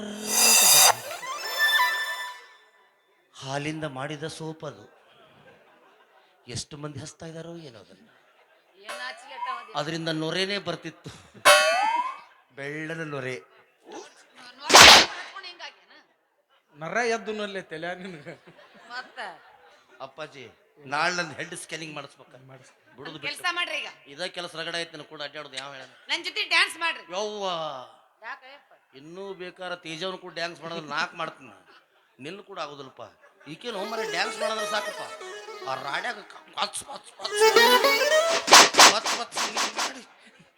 ಹಾಲಿಂದ ಮಾಡಿದ ಸೋಪ್ ಅದು. ಎಷ್ಟು ಮಂದಿ ಹಚ್ತಾ ಇದಾರೋ ಏನೋ ಅದನ್ನ ಅದರಿಂದ ನೊರೆನೇ ಬರ್ತಿತ್ತು. ಬೆಳ್ಳನ ನೊರೆ. ನರ ಎದ್ದು ನಲ್ಲೇ ತಲೆ ನಿನಗೆ ಅಪ್ಪಾಜಿ ನಾಳೆ ನನ್ನ ಹೆಡ್ ಸ್ಕ್ಯಾನಿಂಗ್ ಮಾಡಿಸ್ಬೇಕ. ಬಿಡುದು ಕೆಲ್ಸ ಮಾಡ್ರಿ ಈಗ. ಇದ ಕೆಲಸ ರಗಡ ಐತಿ ನಾನು ಕೂಡ ಅಡ್ಡಾಡೋದು ಯಾವ ಹೇಳ ನನ್ ಜೊತೆ ಡ್ಯಾನ್ಸ್ ಮಾಡ್ರಿ. ಯವ್ವ. ಇನ್ನೂ ಬೇಕಾರ ತೇಜವನು ಕೂಡ ಡ್ಯಾನ್ಸ್ ಮಾಡೋದ್ರೆ ನಾಲ್ಕು ಮಾಡ್ತೀನಿ ನಾನು. ನಿನ್ನ ಕೂಡ ಆಗೋದಿಲ್ಲಪ್ಪ. ಈಕೇನು ಮನೆ ಡ್ಯಾನ್ಸ್ ಮಾಡೋದ್ರೆ ಸಾಕಪ್ಪ. ಆ ರಾಡ್ಯಾಗ ಕಚ್ ಪಚ್ ಪಚ್ ಪಚ್ ಪಚ್ ಹಿಂಗ್ ಮಾಡಿ.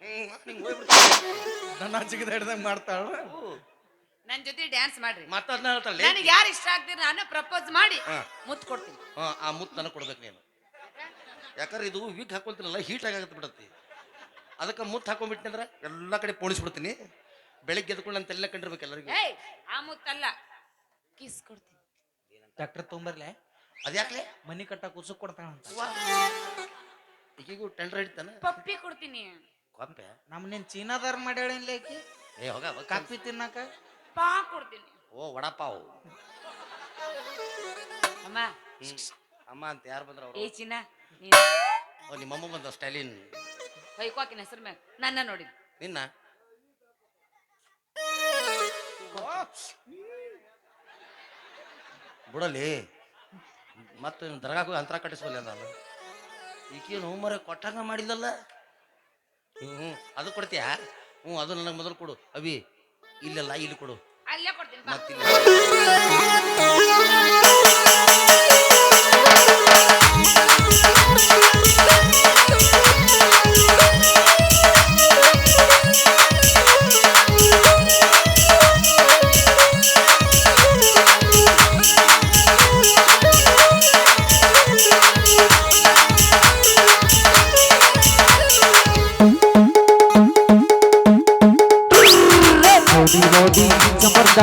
ಹಿಂಗ್ ಮಾಡಿ ಹಿಂಗ್ ಹೋಗ್ಬಿಡ್ತೀನಿ. ನನ್ನ ಅಜ್ಜಿಗೆ ಹಿಡ್ದಂಗೆ ಮಾಡ್ತಾಳ ಹ್ಞೂ. ನನ್ ಜೊತೆ ಡ್ಯಾನ್ಸ್ ಮಾಡ್ರಿ. ಮತ್ತೆ ಅದನ್ನ ಹೇಳ್ತಾಳೆ ನನಗೆ ಯಾರು ಇಷ್ಟ ಆಗ್ತೀರಿ ನಾನು ಪ್ರಪೋಸ್ ಮಾಡಿ ಮುತ್ತು ಮುತ್ ಕೊಡ್ತೀನಿ. ಹಾಂ ಆ ಮುತ್ತು ನನಗೆ ಕೊಡ್ಬೇಕು ನೀನು. ಯಾಕಂದ್ರೆ ಇದು ವಿಗ್ ಹಾಕೊಳ್ತೀನಲ್ಲ ಹೀಟ್ ಆಗತ್ತೆ ಬಿಡತ್ತಿ. ಅದಕ್ಕೆ ಮುತ್ತು ಹಾಕೊಂಡ್ಬಿಟ್ಟಿನಿ ಅಂದ್ರೆ ಎಲ್ಲ ಕಡೆ ಪೋಣಿಸ್ಬಿಡ್ತೀನಿ. ಬೆಳಿಗ್ಗೆ ಎದ್ಕೊಂಡು ನನ್ನ ತಲೆ ಕಂಡಿರ್ಬೇಕು ಎಲ್ಲರಿಗೂ. ಏಯ್ ಆ ಮುತ್ತಲ್ಲ. ಕಿಸ್ ಕೊಡ್ತೀನಿ. ಡಾಕ್ಟರ್ ತೊಂಬರ್ಲೆ ಅದ್ಯಾಕ್ಲೆ ಮನಿ ಕಟ್ಟ ಕುಸಕ್ ಕೊಡ್ತಾನ ಅಂತ. ಈಗಿಗೂ ಟೆಂಡರ್ ಹಿಡಿತಾನೆ? ಪಪ್ಪಿ ಕೊಡ್ತೀನಿ. ಕೊಂಪೆ ನಮ್ಮನೇನ್ ಚೀನಾದಾರ ಮಾಡ್ಯಾಳಿಲ್ಲ ಆಕಿ ಏ ಹೋಗ ಹೋಗ್. ಕಾಪಿ ತಿನ್ನಾಕ? ಪಾ ಕೊಡ್ತೀನಿ. ಓ ವಡಪಾವ್ ಅಮ್ಮ. ಹ್ಮ್. ಅಮ್ಮ ಅಂತ ಯಾರು ಬಂದ್ರ ಏ ಅವರು ಚಿನ್ನ ನೀನು. ಓ ನಿಮ್ಮಮ್ಮ ಬಂದ ಸ್ಟೈಲಿನ್. ಹೊಯ್ಕೋಕಿನ ಹೆಸರು ಮ್ಯಾಗ. ನನ್ನ ನೋಡಿ. ನಿನ್ನ? ಬಿಡಲಿ. ಮತ್ತೆ ಹೋಗಿ ಅಂತರ ಕಟ್ಟಿಸ್ಬಲ್ಲ ನಾನು ಈಕೇನು ನೋಮರ ಕೊಟ್ಟಂಗ ಮಾಡಿದಲ್ಲ ಹ್ಞೂ ಹ್ಞೂ ಅದು ಕೊಡ್ತೀಯಾ? ಹ್ಞೂ ಅದು ನನಗೆ ಮೊದಲು ಕೊಡು. ಅವಿ ಇಲ್ಲೆಲ್ಲ ಇಲ್ಲಿ ಕೊಡು. ಅಲ್ಲೇ ಕೊಡ್ತೀನಿ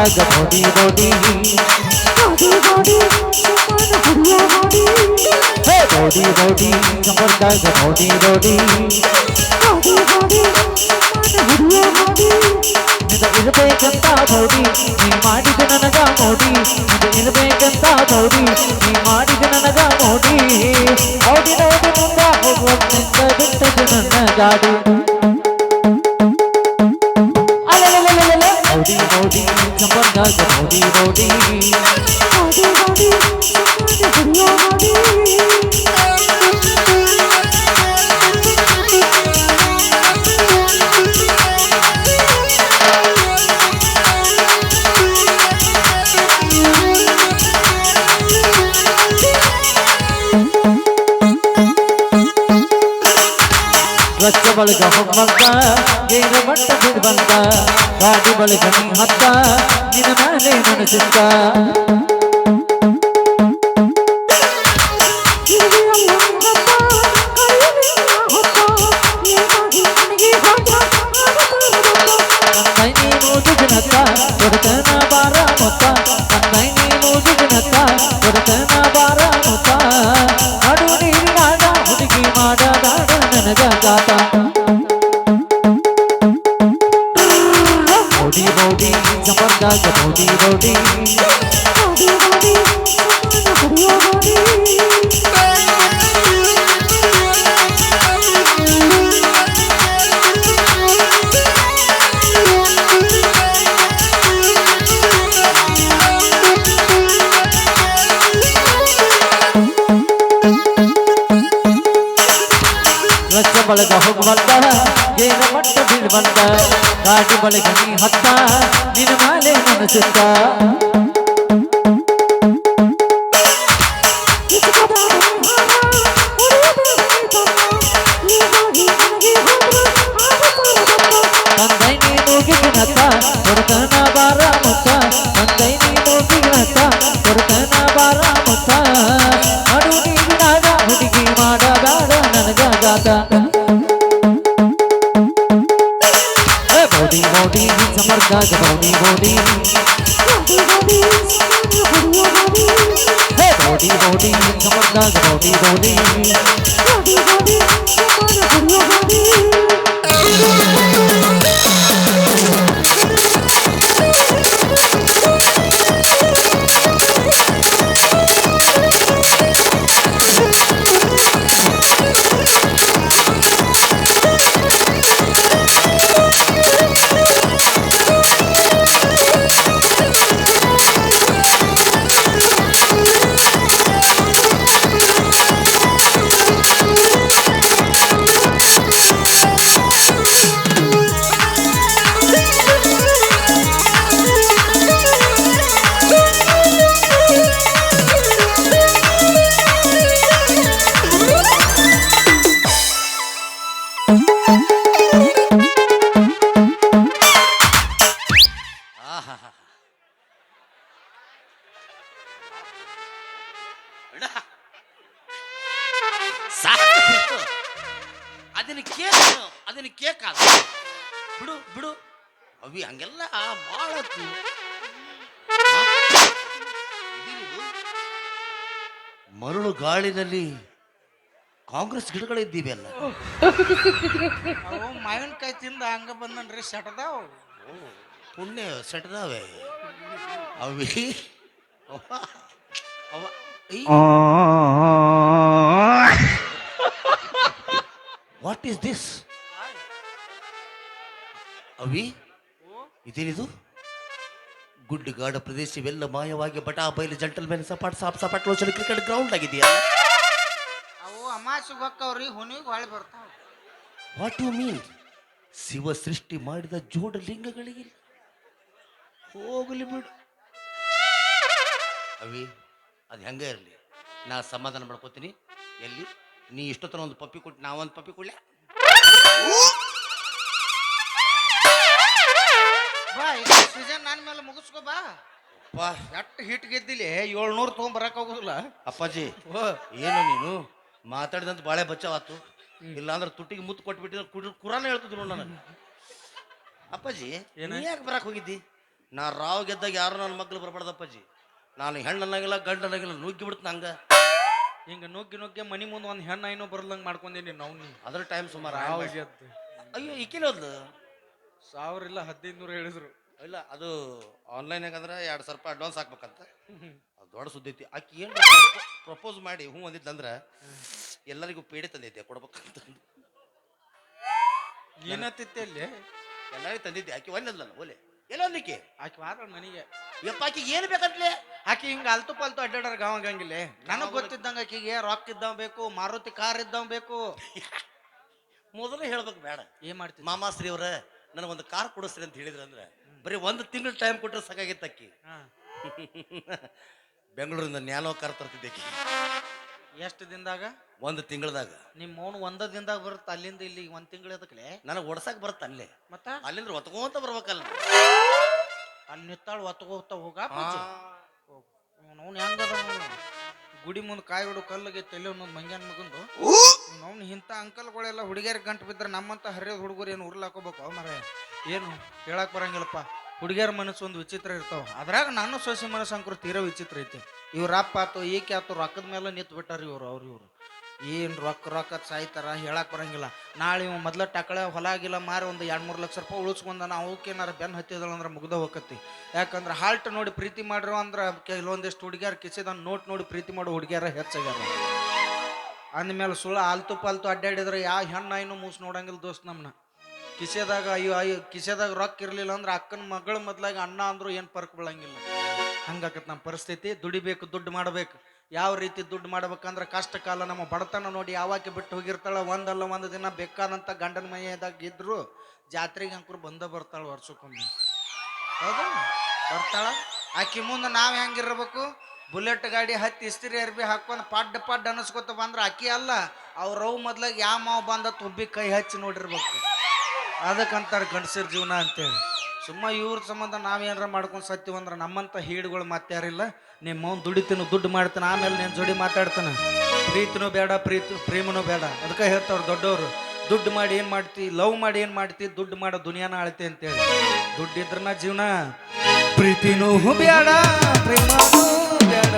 ಚಮರ್ದಾಗ ಬೋಡಿ ಬೋಡಿ ಹೇ ಬೋಡಿ ಬೋಡಿ ಚಮರ್ದಾಗ ಬೋಡಿ ಬೋಡಿ ಇದು ಇರಬೇಕಂತ ಬೋಡಿ ನೀ ಮಾಡಿದ ನನಗ ಮೋಡಿ ಇದು ಇರಬೇಕಂತ ಬೋಡಿ ನೀ ಮಾಡಿದ ನನಗ ಮೋಡಿ ಓಡಿ ನೋಡಿ ಮುಂದ ಹೋಗುವಂತ ಬಿಟ್ಟದು ನನ್ನ ಗಾಡಿ ಚಂಬರ್ದಾಗ ಬೋಡಿ ಬೋಡಿ ರಚ್ಚ ಬಳಗ ಹೊಮ್ಮಂತ ಏನ ಮಟ್ಟ ಬಿಡ್ಬಂತ ಗಾಡಿ ಬಳಗ ನೀ ಹತ್ತ ನಿನ್ನ ಮೇಲೆ ಮನಸ್ಸಿಂತ ತಂದೈ ನೀನು ಜಿಗನತ್ತ ಕೊಡತನ ಬಾರ ಗಾಡಿ ಬಳಗ ನೀ ಹತ್ತ ನಿನ್ನ ಮೇಲೆ ಮನಸ್ಸಿಂತ ಅದನ್ನ ಕೇಕ್ ಅದನ್ನ ಕೇಕ್ ಅದ ಬಿಡು ಬಿಡು. ಅವಿ ಹಂಗೆಲ್ಲ ಭಾಳ ಮರಳು ಗಾಳಿನಲ್ಲಿ ಕಾಂಗ್ರೆಸ್ ಗಿಡಗಳಿದ್ದೀವಿ ಅಲ್ಲ. ಅವು ಮಾವಿನಕಾಯಿ ತಿಂದ ಹಂಗ ಬಂದನ್ರಿ ಸೆಟದಾವ. ಪುಣ್ಯ ಸೆಟದಾವೆ. ಅವಿ ಅವ ಅವ್ವ, ಈ ವಾಟ್ ಈಸ್ ದಿಸ್ ಅವಿ ಇದೇನಿದು? ಗುಡ್ಡಗಾಡ ಪ್ರದೇಶವೆಲ್ಲ ಮಾಯವಾಗಿ ಬಟಾ ಬಯಲು ಜಂಟಲ್ ಮೇಲೆ ಸಪಾಟ್ ಸಾಪ್ ಸಪಾಟ್ ಲೋಚನ ಕ್ರಿಕೆಟ್ ಗ್ರೌಂಡ್ ಆಗಿದೆಯಾ? ಅವು ಅಮಾಸಿಗೆ ಹೊಕ್ಕವ್ರಿ ಹುನಿಗೆ ಹೊಳೆ ಬರ್ತಾವ. ವಾಟ್ ಯು ಮೀನ್ ಶಿವ ಸೃಷ್ಟಿ ಮಾಡಿದ ಜೋಡ ಲಿಂಗಗಳಿಗೆ? ಹೋಗಲಿ ಬಿಡು. ಅವಿ ಅದು ಹೆಂಗೆ ಇರಲಿ? ನಾ ಸಮಾಧಾನ ಮಾಡ್ಕೋತೀನಿ. ಎಲ್ಲಿ? ನೀ ಇಷ್ಟೊತ್ತನ ಒಂದು ಪಪ್ಪಿ ಕೊಟ್ಟು ನಾವೊಂದು ಪಪ್ಪಿ ಕೊಡ್ಲೆ? ಬಾ ಸೀಸನ್ ನನ್ನ ಮೇಲೆ ಮುಗಿಸ್ಕೋ ಬಾ. ವಾ ಎಟ್ಟು ಹಿಟ್ ಗೆದ್ದಿಲಿ? ಏಳ್ನೂರು ತೊಗೊಂಡ್ ಬರಕ್ ಆಗುದಿಲ್ಲ. ಅಪ್ಪಾಜಿ ಓ. ಏನು ನೀನು? ಮಾತಾಡಿದಂತ ಬಾಳೆ ಬಚ್ಚಾವಾತು. ಇಲ್ಲಾಂದ್ರೆ ತುಟ್ಟಿಗೆ ಮುತ್ತು ಕೊಟ್ಬಿಟ್ಟಿದ್ರೆ ಕುಡಿ ಕುರಾನ ಹೇಳ್ತಿದ್ರು ನನಗೆ. ಅಪ್ಪಾಜಿ ಯಾಕೆ ಬರಕ್ ಹೋಗಿದ್ದಿ? ನಾ ರಾವ್ ಗೆದ್ದಾಗ ಯಾರು ನನ್ನ ಮಗ್ಳು ಬರಬಾರ್ದು ಅಪ್ಪಾಜಿ. ನಾನು ಹೆಣ್ಣನ್ನಾಗಿಲ್ಲ ಗಂಡನಾಗಿಲ್ಲ ನುಗ್ಗಿ ಬಿಡ್ತು ನಂಗೆ. ಹಿಂಗ ನುಗ್ಗಿ ನುಗ್ಗಿ ಮನಿ ಮುಂದೆ ಒಂದು ಹೆಣ್ಣು ಐನೋ ಬರ್ಲಂಗ್ ಮಾಡ್ಕೊಂಡಿನಿ ನಾವು ನೀ. ಅದ್ರ ಟೈಮ್ ಸುಮಾರು ಅಯ್ಯೋ ಈಕಿನ ಹೋದ್ಲು ಸಾವಿರ ಇಲ್ಲ ಹದಿನೈದು ನೂರು ಹೇಳಿದ್ರು. ಇಲ್ಲ ಅದು ಆನ್ಲೈನ್ ಅಂದ್ರೆ ಎರಡು ಸಾವಿರ ರೂಪಾಯಿ ಅಡ್ವಾನ್ಸ್ ಹಾಕ್ಬೇಕಂತ. ಅದು ದೊಡ್ಡ ಸುದ್ದಿ ಐತಿ. ಆಕಿ ಏನು ಪ್ರಪೋಸ್ ಮಾಡಿ ಹ್ಞೂ ಅಂದಿದ್ದಂದ್ರೆ ಎಲ್ಲರಿಗೂ ಪೇಡೆ ತಂದಿದ್ದೆ ಕೊಡ್ಬೇಕಂತ ಏನತ್ತಿತ್ತೆ ಅಲ್ಲಿ? ಎಲ್ಲರಿಗೂ ತಂದಿದ್ದೆ. ಆಕಿ ಒಂದಲ್ಲ ಓಲೆ ಎಲ್ಲೊಂದಿಕ್ಕೆ ಆಕಿ ವಾರ ನನಗೆ ಯಪ್ಪ ಆಕಿಗೆ ಏನು ಬೇಕಂತ್ಲೆ? ಆಕಿ ಹಿಂಗ ಅಲ್ತು ಪಲ್ತು ಅಡ್ಡಾಡ್ರ ಗಾವ ನನಗೆ ನನಗ್ ಗೊತ್ತಿದ್ದಂಗ ಆಕಿಗೆ ರೊಕ್ಕ ಇದ್ದವ್ ಬೇಕು ಮಾರುತಿ ಕಾರ್ ಇದ್ದವ್ ಬೇಕು. ಮೊದಲೇ ಹೇಳ್ಬೇಕು ಬೇಡ. ಏನ್ ಮಾಡ್ತೀನಿ ಮಾಮಾಶ್ರೀ ಅವ್ರ ನನಗೊಂದು ಕಾರ್ ಕೊಡಿಸ್ರಿ ಅಂತ ಹೇಳಿದ್ರು ಅಂದ್ರೆ ಬರೀ ಒಂದು ತಿಂಗಳು ಟೈಮ್ ಕೊಟ್ಟರೆ ಸಾಕಾಗಿತ್ತು ಅಕ್ಕಿ ಬೆಂಗಳೂರಿಂದ ನ್ಯಾನೋ ಕಾರ್ ತರ್ತಿದ್ದೆ ಆಕಿ. ಎಷ್ಟು ದಿನದಾಗ? ಒಂದು ತಿಂಗಳದಾಗ. ನಿಮ್ಮ ಮೌನ್ ಒಂದ ದಿನದಾಗ ಬರುತ್ತೆ ಅಲ್ಲಿಂದ ಇಲ್ಲಿ ಒಂದು ತಿಂಗಳ ಅದಕ್ಕೆ ನನಗೆ ಓಡ್ಸಕ್ ಬರುತ್ತೆ ಅಲ್ಲೇ. ಮತ್ತ? ಅಲ್ಲಿಂದ್ರ ಒತ್ಕೊಂತ ಬರ್ಬೇಕಲ್ಲ. ಅಲ್ಲಿ ನಿತ್ತಾಳು ಒತ್ಕೋತ ಹೋಗ ಅವ್ನು ಅವ್ನು? ಗುಡಿ ಮುಂದೆ ಕಾಯಿ ಹೊಡು ಕಲ್ಲಿಗೆ ತಲೆ ಒಂದೊಂದು ಮಂಗ್ಯಾನ್ ಮಗಂದು. ಅವ್ನು ಇಂಥ ಅಂಕಲ್ಗಳೆಲ್ಲ ಹುಡುಗಿಯರ್ ಗಂಟು ಬಿದ್ರೆ ನಮ್ಮಂತ ಹರಿಯೋದು ಹುಡುಗರು ಏನು ಉರ್ಲ್ ಹಾಕೋಬೇಕು ಮರ ಏನು? ಹೇಳಕ್ ಬರಂಗಿಲ್ಲಪ್ಪ. ಹುಡುಗಿಯರ ಮನಸ್ಸು ಒಂದು ವಿಚಿತ್ರ ಇರ್ತಾವ. ಅದ್ರಾಗ ನಾನು ಸೊಸಿ ಮನಸ್ಸು ಅಂಕರು ತೀರಾ ವಿಚಿತ್ರ ಐತಿ. ಇವ್ರ ಅಪ್ಪ ಆತು ಈಕೆ ಆತು ರೊಕ್ಕದ ಮೇಲೆ ನಿಂತು ಬಿಟ್ಟಾರ ಇವರು ಅವ್ರು ಇವ್ರು. ಏನು ರೊಕ್ಕ ರೊಕ್ಕ ಸಾಯ್ತಾರ ಹೇಳಕ್ ಬರಂಗಿಲ್ಲ. ನಾಳೆ ಇವ್ ಮೊದ್ಲ ಟಕಳೆ ಹೊಲ ಆಗಿಲ್ಲ ಮಾರಿ ಒಂದು ಎರಡು ಮೂರು ಲಕ್ಷ ರೂಪಾಯಿ ಉಳಿಸ್ಕೊಂಡನ ಅವಕ್ಕೇನಾರ ಬೆನ್ ಹತ್ತಿದಳ ಅಂದ್ರೆ ಮುಗ್ದ ಹೋಗತ್ತಿ ಯಾಕಂದ್ರೆ ಹಾಲ್ಟ್ ನೋಡಿ ಪ್ರೀತಿ ಮಾಡಿರೋ ಅಂದ್ರೆ ಕೆಲವೊಂದಿಷ್ಟು ಹುಡುಗಿಯರು ಕಿಸಿದ ನೋಟ್ ನೋಡಿ ಪ್ರೀತಿ ಮಾಡೋ ಹುಡುಗಿಯರ ಹೆಚ್ಚಾಗ್ಯಾರ. ಅಂದಮೇಲೆ ಸುಳ್ಳು ಆಲ್ತು ಪಾಲ್ತು ಅಡ್ಡಾಡಿದ್ರೆ ಯಾವ ಹೆಣ್ಣು ಐನು ಮೂಸ್ ನೋಡಂಗಿಲ್ಲ ದೋಸ್ತ್ ನಮ್ಮನ್ನ ಕಿಸೆದಾಗ ಅಯ್ಯೋ ಅಯ್ಯೋ, ಕಿಸೆದಾಗ ರೊಕ್ಕ ಇರಲಿಲ್ಲ ಅಂದ್ರೆ ಅಕ್ಕನ ಮಗಳ ಮೊದ್ಲಾಗಿ ಅಣ್ಣ ಅಂದ್ರು ಏನು ಪರ್ಕ್ ಬೀಳಂಗಿಲ್ಲ. ಹಂಗಾಕತ್ ನಮ್ಮ ಪರಿಸ್ಥಿತಿ, ದುಡಿಬೇಕು, ದುಡ್ಡು ಮಾಡಬೇಕು. ಯಾವ ರೀತಿ ದುಡ್ಡು ಮಾಡ್ಬೇಕಂದ್ರೆ ಕಷ್ಟ ಕಾಲ ನಮ್ಮ ಬಡತನ ನೋಡಿ ಯಾವಾಕೆ ಬಿಟ್ಟು ಹೋಗಿರ್ತಾಳೆ ಒಂದಲ್ಲ ಒಂದು ದಿನ ಬೇಕಾದಂಥ ಗಂಡನ ಮನೆಯದಾಗ ಇದ್ರು ಜಾತ್ರೆಗೆ ಅಂಕರು ಬಂದ ಬರ್ತಾಳೆ ವರ್ಷಕ್ಕೊಮ್ಮೆ. ಹೌದಾ ಬರ್ತಾಳ? ಆಕಿ ಮುಂದೆ ನಾವು ಹೆಂಗಿರ್ಬೇಕು ಬುಲೆಟ್ ಗಾಡಿ ಹತ್ತಿ ಇಸ್ತ್ರಿ ಅರ್ಬಿ ಹಾಕೊಂಡು ಪಡ್ ಪಡ್ ಅನಸ್ಕೊತ ಬಂದ್ರೆ ಆಕೆ ಅಲ್ಲ, ಅವ್ರ ಅವ್ ಮೊದ್ಲಾಗ ಯಾವ ಮಾವು ಬಂದ ತುಬ್ಬಿ ಕೈ ಹಚ್ಚಿ ನೋಡಿರ್ಬೇಕು. ಅದಕ್ಕಂತಾರೆ ಗಂಡಸರ ಜೀವನ ಅಂತೇಳಿ. ಸುಮ್ಮ ಇವ್ರ ಸಂಬಂಧ ನಾವೇನಾರ ಮಾಡ್ಕೊಂಡು ಸತ್ತೀವಿ ಅಂದ್ರೆ ನಮ್ಮಂಥ ಹೀಡುಗಳು ಮತ್ತೆ ಯಾರಿಲ್ಲ. ನಿಮ್ಮ ಮೌನ್ ದುಡಿತೀನಿ ದುಡ್ಡು ಮಾಡ್ತಾನೆ, ಆಮೇಲೆ ನೀನು ಜೋಡಿ ಮಾತಾಡ್ತಾನೆ. ಪ್ರೀತಿನೂ ಬೇಡ, ಪ್ರೀತಿ ಪ್ರೇಮನೂ ಬೇಡ. ಅದಕ್ಕೆ ಹೇಳ್ತಾವ್ರು ದೊಡ್ಡವರು, ದುಡ್ಡು ಮಾಡಿ ಏನು ಮಾಡ್ತಿ, ಲವ್ ಮಾಡಿ ಏನು ಮಾಡ್ತಿ, ದುಡ್ಡು ಮಾಡೋ ದುನಿಯಾನ ಆಳ್ತಿ ಅಂತೇಳಿ. ದುಡ್ಡಿದ್ರನ ಜೀವನ ಪ್ರೀತಿನೂ ಬೇಡ, ಪ್ರೇಮನೂ ಬೇಡ.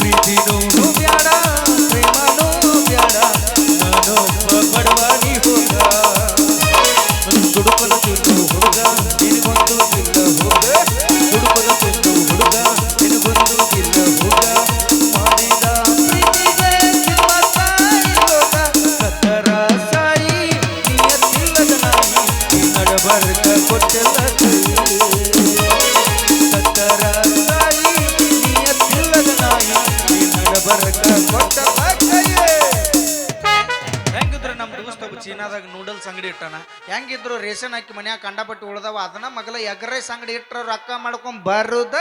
ಪ್ರೀತಿನೂ ಬೇಡ. ರೇಷನ್ ಹಾಕಿ ಮನ್ಯಾಗ ಕಂಡಪಟ್ಟು ಉಳ್ದವ ಅದನ್ನ ಮಗಲ ಎಗ್ ರೈಸ್ ಅಂಗಡಿ ಇಟ್ರ ರೊಕ್ಕ ಮಾಡ್ಕೊಂಡ್ ಬರುದ.